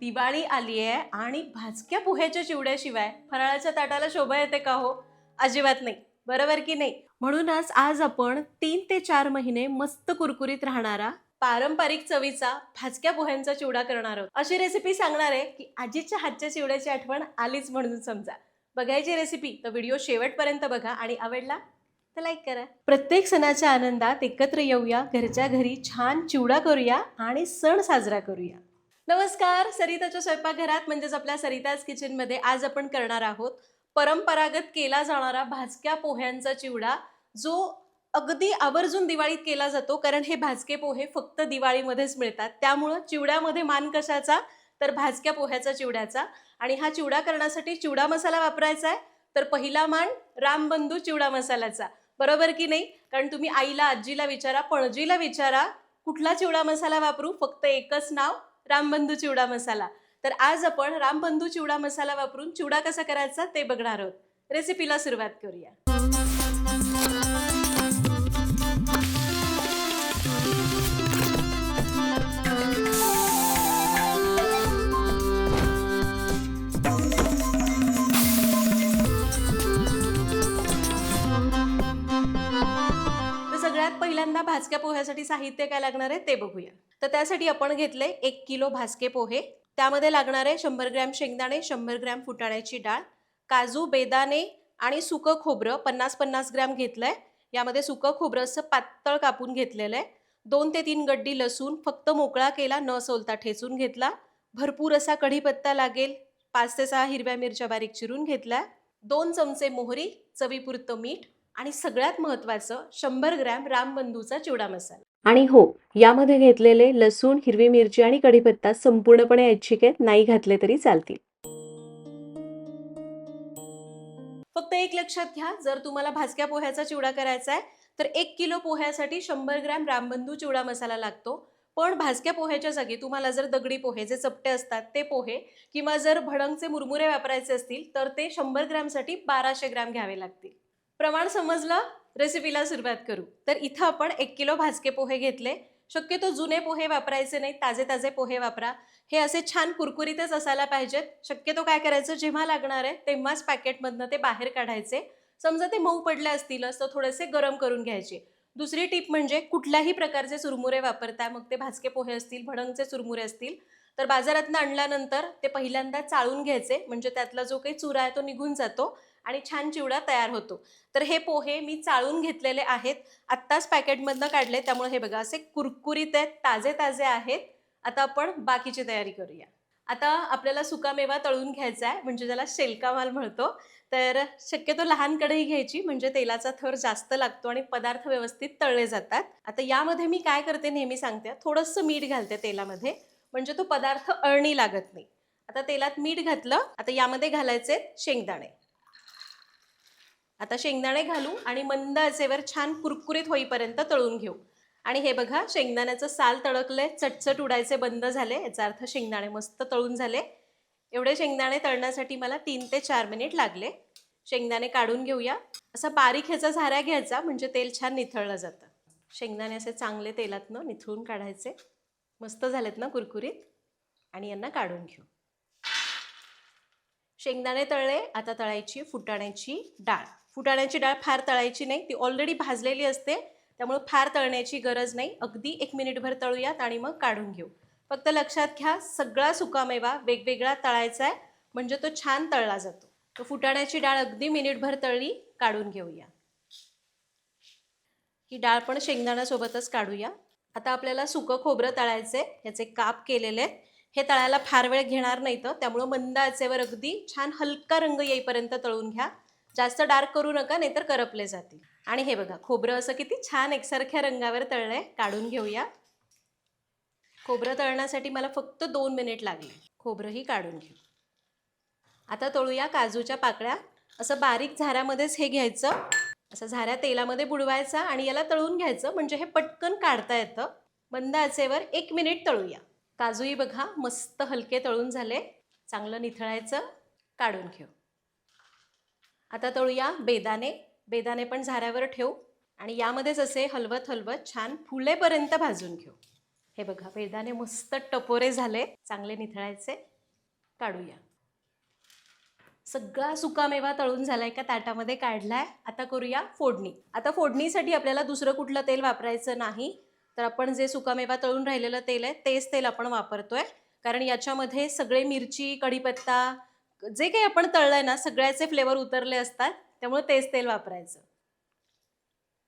दिवाळी आली आहे आणि भाजक्या पोह्याच्या चिवड्याशिवाय फराळाच्या ताटाला शोभा येते का हो? अजिबात नाही. बरोबर की नाही? म्हणूनच आज आपण तीन ते चार महिने मस्त कुरकुरीत राहणारा पारंपरिक चवीचा भाजक्या पोह्यांचा चिवडा करणार आहोत. अशी रेसिपी सांगणार आहे की आजीच्या हातच्या चिवड्याची आठवण आलीच म्हणून समजा. बघायची रेसिपी तर व्हिडिओ शेवटपर्यंत बघा आणि आवडला तर लाईक करा. प्रत्येक सणाच्या आनंदात एकत्र येऊया घरच्या घरी छान चिवडा करूया आणि सण साजरा करूया. नमस्कार सरिताच्या स्वयंपाकघरात म्हणजेच आपल्या सरिताज किचनमध्ये आज आपण करणार आहोत परंपरागत केला जाणारा भाजक्या पोह्यांचा चिवडा जो अगदी आवर्जून दिवाळीत केला जातो कारण हे भाजके पोहे फक्त दिवाळीमध्येच मिळतात. त्यामुळं चिवड्यामध्ये मान कशाचा? तर भाजक्या पोह्याचा चिवड्याचा. आणि हा चिवडा करण्यासाठी चिवडा मसाला वापरायचा आहे तर पहिला मान रामबंधू चिवडा मसाल्याचा. बरोबर की नाही? कारण तुम्ही आईला आजीला विचारा पणजीला विचारा कुठला चिवडा मसाला वापरू? फक्त एकच नाव रामबंधू चिवडा मसाला. तर आज आपण रामबंधू चिवडा मसाला वापरून चिवडा कसा करायचा ते बघणार आहोत. रेसिपीला सुरुवात करूया. भाजक्या पोह्यासाठी साहित्य काय लागणार आहे ते बघूया. तर त्यासाठी आपण घेतले एक किलो भाजके पोहे. त्यामध्ये लागणारे शंभर ग्रॅम शेंगदाणे शंभर ग्रॅम फुटाण्याची डाळ काजू बेदाणे आणि सुकं खोबरं. पन्नास पन्नास ग्रॅम घेतलं आहे यामध्ये सुकं खोबरं असं पातळ कापून घेतलेलं आहे. दोन ते तीन गड्डी लसूण फक्त मोकळा केला न सोलता ठेचून घेतला. भरपूर असा कढीपत्ता लागेल. पाच ते सहा हिरव्या मिरच्या बारीक चिरून घेतल्या. दोन चमचे मोहरी चवीपुरतं मीठ आणि सगळ्यात महत्त्वाचं शंभर ग्रॅम रामबंधूचा चिवडा मसाला. आणि हो यामध्ये घेतलेले लसूण हिरवी मिरची आणि कढीपत्ता संपूर्णपणे ऐच्छिक आहेत नाही घातले तरी चालतील. फक्त एक लक्षात घ्या जर तुम्हाला भाजक्या पोह्याचा चिवडा करायचा आहे तर एक किलो पोह्यासाठी शंभर ग्रॅम रामबंधू चिवडा मसाला लागतो. पण भाजक्या पोह्याच्या जागी तुम्हाला जर दगडी पोहे जे चपटे असतात ते पोहे किंवा जर भडंगचे मुरमुरे वापरायचे असतील तर ते शंभर ग्रॅमसाठी बाराशे ग्रॅम घ्यावे लागतील. प्रमाण समजलं रेसिपीला सुरुवात करू. तर इथं आपण एक किलो भाजके पोहे घेतले. शक्यतो जुने पोहे वापरायचे नाही ताजे ताजे पोहे वापरा. हे असे छान कुरकुरीतच असायला पाहिजेत. शक्यतो काय करायचं जेव्हा लागणार आहे तेव्हाच पॅकेटमधनं ते बाहेर काढायचे. समजा ते मऊ पडले असतीलच तर थोडेसे गरम करून घ्यायचे. दुसरी टीप म्हणजे कुठल्याही प्रकारचे चुरमुरे वापरताय मग ते भाजके पोहे असतील भडंगचे चुरमुरे असतील. तर बाजारातनं आणल्यानंतर ते पहिल्यांदा चाळून घ्यायचे. म्हणजे त्यातला जो काही चुरा आहे तो निघून जातो. आणि छान चिवडा तयार होतो. तर हे पोहे मी चाळून घेतलेले आहेत. आत्ताच पॅकेटमधनं काढले त्यामुळे हे बघा असे कुरकुरीत आहेत ताजे ताजे आहेत. आता आपण बाकीची तयारी करूया. आता आपल्याला सुकामेवा तळून घ्यायचा आहे म्हणजे ज्याला शेलका माल म्हणतो. तर शक्यतो लहान कढई घ्यायची म्हणजे तेलाचा थर जास्त लागतो आणि पदार्थ व्यवस्थित तळले जातात. आता यामध्ये मी काय करते नेहमी सांगते थोडंसं मीठ घालते तेलामध्ये म्हणजे तो पदार्थ अळणी लागत नाही. आता तेलात मीठ घातलं आता यामध्ये घालायचे शेंगदाणे. आता शेंगदाणे घालू आणि मंद आचेवर छान कुरकुरीत होईपर्यंत तळून घेऊ. आणि हे बघा शेंगदाण्याचं साल तडकलंय चटचट उडायचे बंद झाले याचा अर्थ शेंगदाणे मस्त तळून झाले. एवढे शेंगदाणे तळण्यासाठी मला तीन ते चार मिनिट लागले. शेंगदाणे काढून घेऊया. असा बारीक ह्याचा झाऱ्या घ्यायचा म्हणजे तेल छान निथळलं जातं. शेंगदाणे असे चांगले तेलातनं निथळून काढायचे. मस्त झालेत ना कुरकुरीत? आणि यांना काढून घेऊ. शेंगदाणे तळले आता तळायची फुटाण्याची डाळ. फुटाण्याची डाळ फार तळायची नाही ती ऑलरेडी भाजलेली असते त्यामुळे फार तळण्याची गरज नाही. अगदी एक मिनिटभर तळूयात आणि मग काढून घेऊ. फक्त लक्षात घ्या सगळा सुकामेवा वेगवेगळा तळायचा आहे म्हणजे तो छान तळला जातो. तो फुटाण्याची डाळ अगदी मिनिटभर तळली काढून घेऊया. ही डाळ पण शेंगदाण्यासोबतच काढूया. आता आपल्याला सुकं खोबरं तळायचे याचे काप केलेले आहेत. हे तळायला फार वेळ घेणार नाही तर. त्यामुळं मंद आचेवर अगदी छान हलका रंग येईपर्यंत तळून घ्या. जास्त डार्क करू नका नाहीतर करपले जातील. आणि हे बघा खोबरं असं किती छान एकसारख्या रंगावर तळलंय. काढून घेऊया. खोबरं तळण्यासाठी मला फक्त दोन मिनिट लागले. खोबरंही काढून घेऊ. आता तळूया काजूच्या पाकळ्या. असं बारीक झाऱ्यामध्येच हे घ्यायचं. असं झाऱ्या तेलामध्ये बुडवायचा आणि याला तळून घ्यायचं. म्हणजे हे पटकन काढता येतं. मंद आचेवर एक मिनिट तळूया. काजूही बघा मस्त हलके तळून झाले. चांगलं निथळायचं काढून घेऊ. आता तळूया बेदाने बेदाने पण झाऱ्यावर ठेवू. आणि यामध्येच असे हलवत हलवत छान फुलेपर्यंत भाजून घेऊ. हे बघा बेदाने मस्त टपोरे झाले. चांगले निथळायचे. काढूया. सगळा सुकामेवा तळून झालाय का ताटामध्ये काढलाय. आता करूया फोडणी. आता फोडणीसाठी आपल्याला दुसरं कुठलं तेल वापरायचं नाही. तर आपण जे सुकामेवा तळून राहिलेलं तेल आहे तेच तेल आपण वापरतोय. कारण याच्यामध्ये सगळे मिरची कढीपत्ता जे काही आपण तळलंय ना सगळ्याचे फ्लेवर उतरले असतात त्यामुळे तेच तेल वापरायचं.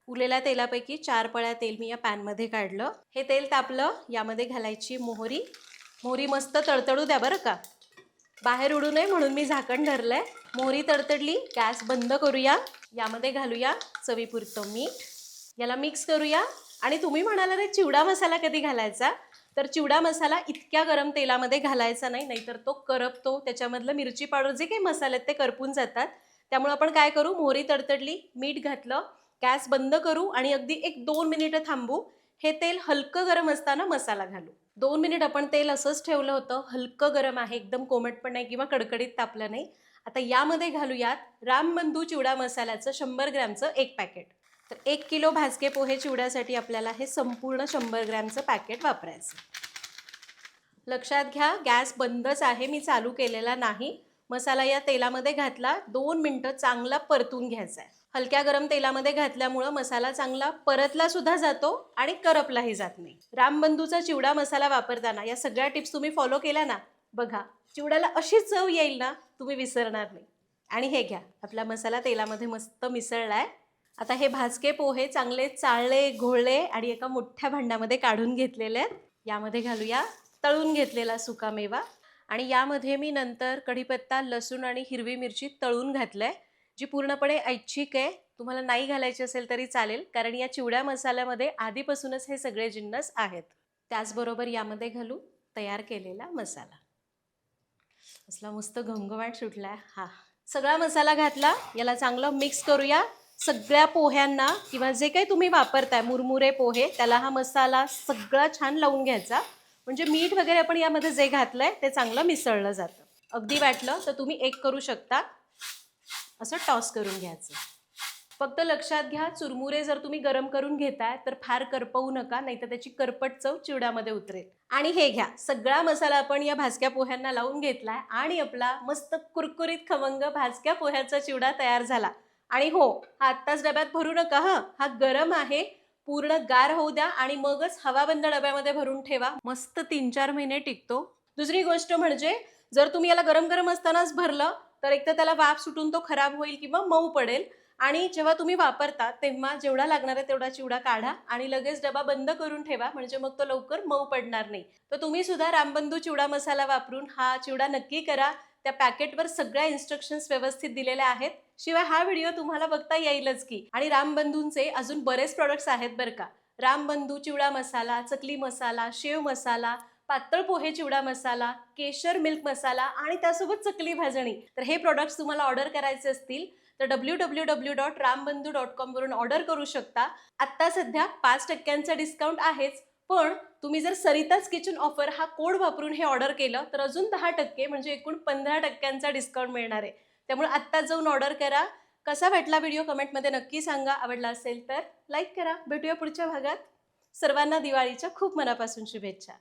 उरलेल्या तेलापैकी चार पळ्या तेल मी या पॅनमध्ये काढलं. हे तेल तापलं यामध्ये घालायची मोहरी. मोहरी मस्त तळतळू द्या बरं का. बाहेर उडू नये म्हणून मी झाकण धरलं आहे मोहरी तडतडली गॅस बंद करूया. यामध्ये घालूया चवीपुरतं मीठ. याला मिक्स करूया. आणि तुम्ही म्हणाला रे चिवडा मसाला कधी घालायचा? तर चिवडा मसाला इतक्या गरम तेलामध्ये घालायचा नाही नाहीतर तो करपतो. त्याच्यामधलं मिरची पावडर जे काही मसाले आहेत ते करपून जातात. त्यामुळे आपण काय करू? मोहरी तडतडली मीठ घातलं गॅस बंद करू आणि अगदी एक दोन मिनिटं थांबू. हे तेल हलकं गरम असताना मसाला घालू. दोन मिनिट आपण तेल असंच ठेवलं होतं. हलकं गरम आहे एकदम कोमट पण नाही किंवा कडकडीत तापलं नाही. आता यामध्ये घालूयात रामबंधू चिवडा मसाल्याचं शंभर ग्रॅमचं एक पॅकेट. तर एक किलो भाजके पोहे चिवड्यासाठी आपल्याला हे संपूर्ण शंभर ग्रॅमचं पॅकेट वापरायचं लक्षात घ्या गॅस बंदच आहे मी चालू केलेला नाही. मसाला या तेलामध्ये घातला दोन मिनटं चांगला परतून घ्यायचा आहे. हलक्या गरम तेलामध्ये घातल्यामुळं मसाला चांगला परतला सुद्धा जातो आणि करपलाही जात नाही. रामबंधूचा चिवडा मसाला वापरताना या सगळ्या टिप्स तुम्ही फॉलो केल्या ना बघा चिवड्याला अशी चव येईल ना तुम्ही विसरणार नाही. आणि हे घ्या आपला मसाला तेलामध्ये मस्त मिसळलाय. आता हे भाजके पोहे चांगले चाळले घोळले आणि एका मोठ्या भांड्यामध्ये काढून घेतलेले आहेत. यामध्ये घालूया तळून घेतलेला सुकामेवा आणि यामध्ये मी नंतर कढीपत्ता लसूण आणि हिरवी मिरची तळून घातलं आहे जी पूर्णपणे ऐच्छिक आहे. तुम्हाला नाही घालायची असेल तरी चालेल कारण या चिवड्या मसाल्यामध्ये आधीपासूनच हे सगळे जिन्नस आहेत. त्याचबरोबर यामध्ये घालू तयार केलेला मसाला. असला मस्त घुमघुमाट सुटला आहे हा. सगळा मसाला घातला. याला चांगलं मिक्स करूया. सगळ्या पोह्यांना किंवा जे काही तुम्ही वापरताय मुरमुरे पोहे त्याला हा मसाला सगळा छान लावून घ्यायचा. म्हणजे मीठ वगैरे आपण यामध्ये जे घातलं आहे ते चांगलं मिसळलं जातं. अगदी वाटलं तर तुम्ही एक करू शकता. असं टॉस करून घ्यायचं. फक्त लक्षात घ्या चुरमुरे जर तुम्ही गरम करून घेताय तर फार करपवू नका नाही तर त्याची करपट चव चिवड्यामध्ये उतरेल. आणि हे घ्या सगळा मसाला आपण या भाजक्या पोह्यांना लावून घेतलाय आणि आपला मस्त कुरकुरीत खमंग भाजक्या पोह्याचा चिवडा तयार झाला. आणि हो हा आत्ताच डब्यात भरू नका हा. हा गरम आहे पूर्ण गार होऊ द्या आणि मगच हवाबंद डब्यामध्ये भरून ठेवा. मस्त तीन चार महिने टिकतो. दुसरी गोष्ट म्हणजे जर तुम्ही याला गरम गरम असतानाच भरलं तर एक तर त्याला वाफ सुटून तो खराब होईल किंवा मऊ पडेल. आणि जेव्हा तुम्ही वापरता तेव्हा जेवढा लागणार आहे तेवढा चिवडा काढा आणि लगेच डबा बंद करून ठेवा म्हणजे मग तो लवकर मऊ पडणार नाही. तर तुम्ही सुद्धा रामबंधू चिवडा मसाला वापरून हा चिवडा नक्की करा. त्या पॅकेटवर सगळ्या इन्स्ट्रक्शन्स व्यवस्थित दिलेल्या आहेत. शिवाय हा व्हिडिओ तुम्हाला बघता येईलच की. आणि रामबंधूंचे अजून बरेच प्रोडक्ट्स आहेत बरं का. रामबंधू चिवडा मसाला चकली मसाला शेव मसाला पातळ पोहे चिवडा मसाला केशर मिल्क मसाला आणि त्यासोबत चकली भाजणी. तर हे प्रोडक्ट्स तुम्हाला ऑर्डर करायचे असतील तर W W W dot Rambandhu dot कॉमवरून order करू शकता. आत्ता सध्या पाच टक्क्यांचा डिस्काउंट आहेच पण तुम्ही जर सरिताच किचन ऑफर हा कोड वापरून हे ऑर्डर केलं तर अजून दहा टक्के म्हणजे एकूण पंधरा टक्क्यांचा डिस्काउंट मिळणार आहे. त्यामुळे आत्ताच जाऊन ऑर्डर करा. कसा वाटला व्हिडिओ कमेंटमध्ये नक्की सांगा. आवडला असेल तर लाईक करा. भेटूया पुढच्या भागात. सर्वांना दिवाळीच्या खूप मनापासून शुभेच्छा.